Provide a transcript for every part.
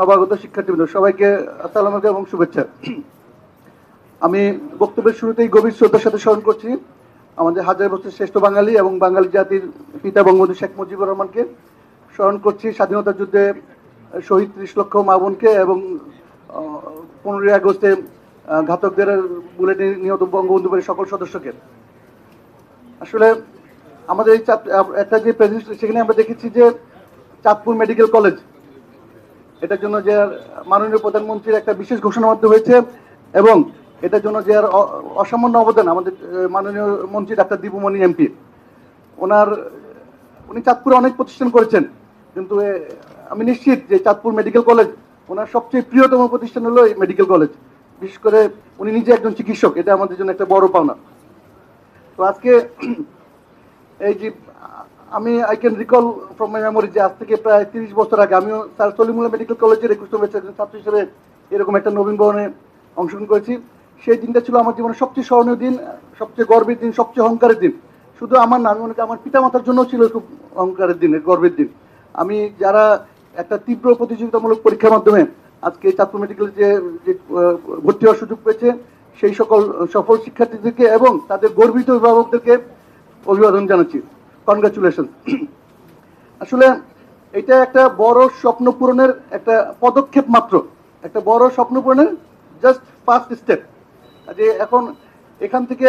নবাগত শিক্ষার্থীবৃন্দ, সবাইকে আসসালাম এবং শুভেচ্ছা। আমি বক্তব্যের শুরুতেই গভীর শ্রদ্ধার সাথে স্মরণ করছি আমাদের হাজার বছর শ্রেষ্ঠ বাঙালি এবং বাঙালি জাতির পিতা বঙ্গবন্ধু শেখ মুজিবুর রহমানকে। স্মরণ করছি স্বাধীনতা যুদ্ধে শহীদ ত্রিশ লক্ষ মা বোনকে এবং পনেরোই আগস্টে ঘাতকদের বুলেটে নিহত বঙ্গবন্ধু সকল সদস্যকে। আসলে আমাদের এই একটা যে প্রেজেন্টেশন সেখানে আমরা দেখেছি যে চাঁদপুর মেডিকেল কলেজ এটার জন্য যে মাননীয় প্রধানমন্ত্রীর একটা বিশেষ ঘোষণা হয়েছে এবং এটার জন্য যে অসামান্য অবদান আমাদের মাননীয় মন্ত্রী ডাক্তার দীপুমণি এমপি। ওনার, উনি চাঁদপুরে অনেক প্রতিষ্ঠান করেছেন, কিন্তু আমি নিশ্চিত যে চাঁদপুর মেডিকেল কলেজ ওনার সবচেয়ে প্রিয়তম প্রতিষ্ঠান হলো এই মেডিকেল কলেজ। বিশেষ করে উনি নিজে একজন চিকিৎসক, এটা আমাদের জন্য একটা বড় পাওনা। তো আজকে এই যে আমি I can recall from my memory যে আজ থেকে প্রায় তিরিশ বছর আগে আমিও স্যার সলিমুল্লাহ মেডিকেল কলেজের একুশতম ব্যাচের একজন ছাত্র হিসেবে এরকম একটা নবীন ভবনে অংশগ্রহণ করেছি। সেই দিনটা ছিল আমার জীবনের সবচেয়ে স্মরণীয় দিন সবচেয়ে গর্বের দিন সবচেয়ে অহংকারের দিন। শুধু আমার না আমি মনে আমার পিতামাতার জন্য ছিল খুব অহংকারের দিন গর্বের দিন। আমি যারা একটা তীব্র প্রতিযোগিতামূলক পরীক্ষার মাধ্যমে আজকে ছাত্র মেডিকেলে যে, ভর্তি হওয়ার সুযোগ পেয়েছে সেই সকল সফল শিক্ষার্থীদেরকে এবং তাদের গর্বিত অভিভাবকদেরকে অভিবাদন জানাচ্ছি। কনগ্রাচুলেশন আসলে এটা একটা বড় স্বপ্ন পূরণের একটা পদক্ষেপ মাত্র। একটা বড় স্বপ্ন পূরণের জাস্ট ফার্স্ট স্টেপ যে এখন এখান থেকে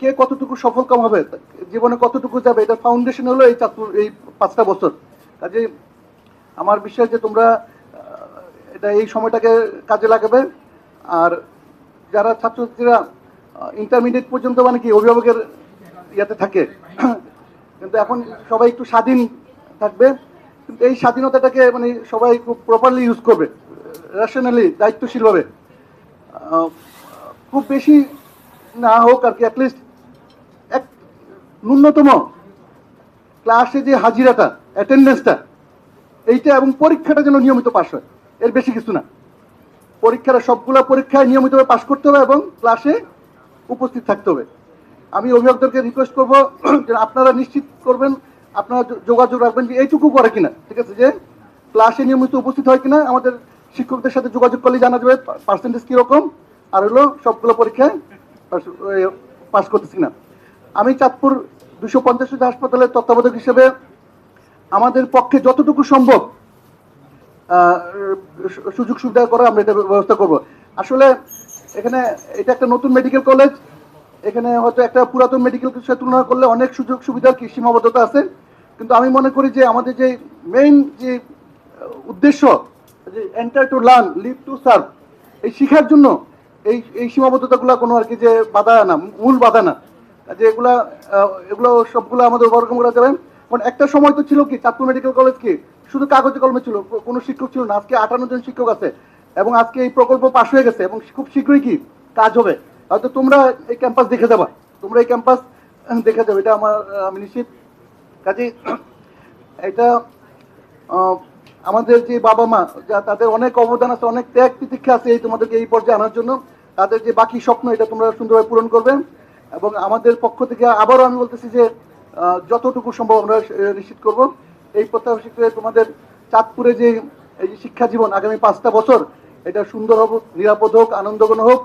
কে কতটুকু সফল কাম হবে, জীবনে কতটুকু যাবে, এটা ফাউন্ডেশন হলো এই চাতুর এই পাঁচটা বছর। কাজে আমার বিশ্বাস যে তোমরা এটা এই সময়টাকে কাজে লাগাবে। আর যারা ছাত্রছাত্রীরা ইন্টারমিডিয়েট পর্যন্ত মানে কি, অভিভাবকের ইয়াতে থাকে কিন্তু এখন সবাই একটু স্বাধীন থাকবে। কিন্তু এই স্বাধীনতাটাকে মানে সবাই খুব প্রপারলি ইউজ করবে রেশনালি দায়িত্বশীলভাবে। খুব বেশি না হোক আর কি অ্যাটলিস্ট এক ন্যূনতম ক্লাসে যে হাজিরাটা অ্যাটেন্ডেন্সটা এইটা এবং পরীক্ষাটা যেন নিয়মিত পাশ হয়, এর বেশি কিছু না। পরীক্ষার সবগুলো পরীক্ষায় নিয়মিতভাবে পাশ করতে হবে এবং ক্লাসে উপস্থিত থাকতে হবে। আমি অভিভাবকদেরকে রিকোয়েস্ট করব যে আপনারা নিশ্চিত করবেন, আপনারা যোগাযোগ রাখবেন যে এইটুকু করে কিনা, ঠিক আছে, যে ক্লাসে নিয়মিত উপস্থিত হয় কিনা, আমাদের শিক্ষকদের সাথে যোগাযোগ করলে জানা যাবে পার্সেন্টেজ কীরকম, আর হলো সবগুলো পরীক্ষায় পাস করতেছি কিনা। আমি চাঁদপুর দুশো পঞ্চাশ হাসপাতালের তত্ত্বাবধায়ক হিসেবে আমাদের পক্ষে যতটুকু সম্ভব সুযোগ সুবিধা করে আমরা এটা ব্যবস্থা করব। আসলে এখানে এটা একটা নতুন মেডিকেল কলেজ এখানে হয়তো একটা পুরাতন মেডিকেল সাথে তুলনা করলে অনেক সুযোগ সুবিধার কি সীমাবদ্ধতা আছে? কিন্তু আমি মনে করি যে আমাদের যে মেইন যে উদ্দেশ্য, যে enter to learn leave to serve এই শিখার জন্য এই এই সীমাবদ্ধতাগুলো কোনো আর কি যে বাধা না, মূল বাধা না। যে এগুলা এগুলো সবগুলো আমাদের ওভারকাম করা যাবে। কারণ একটা সময় তো ছিল কি, চাঁদপুর মেডিকেল কলেজ কি, শুধু কাগজে কলমে ছিল কোনো শিক্ষক ছিল না। আজকে আটান্ন জন শিক্ষক আছে এবং আজকে এই প্রকল্প পাশ হয়ে গেছে এবং খুব শীঘ্রই কি কাজ হবে। হয়তো তোমরা এই ক্যাম্পাস দেখে যাবা। তোমরা এই ক্যাম্পাস দেখে যাবে। এটা আমার আমি নিশ্চিত। কাজে এটা আমাদের যে বাবা মা, যা তাদের অনেক অবদান আছে, অনেক ত্যাগ প্রতীক্ষা আছে এই তোমাদেরকে এই পর্যায়ে আনার জন্য। তাদের যে বাকি স্বপ্ন, এটা তোমরা সুন্দরভাবে পূরণ করবে। এবং আমাদের পক্ষ থেকে আবারও আমি বলতেছি যে যতটুকু সম্ভব আমরা নিশ্চিত করব। এই প্রত্যাশিত তোমাদের চাঁদপুরে যে, এই যে শিক্ষা জীবন আগামী পাঁচটা বছর, এটা সুন্দর হোক, নিরাপদ হোক আনন্দঘন হোক।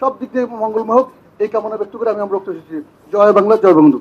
সব দিক দিয়ে মঙ্গলময় হোক, এই কামনা ব্যক্ত করে আমি আমার বক্তব্য জয় বাংলা, জয় বন্ধু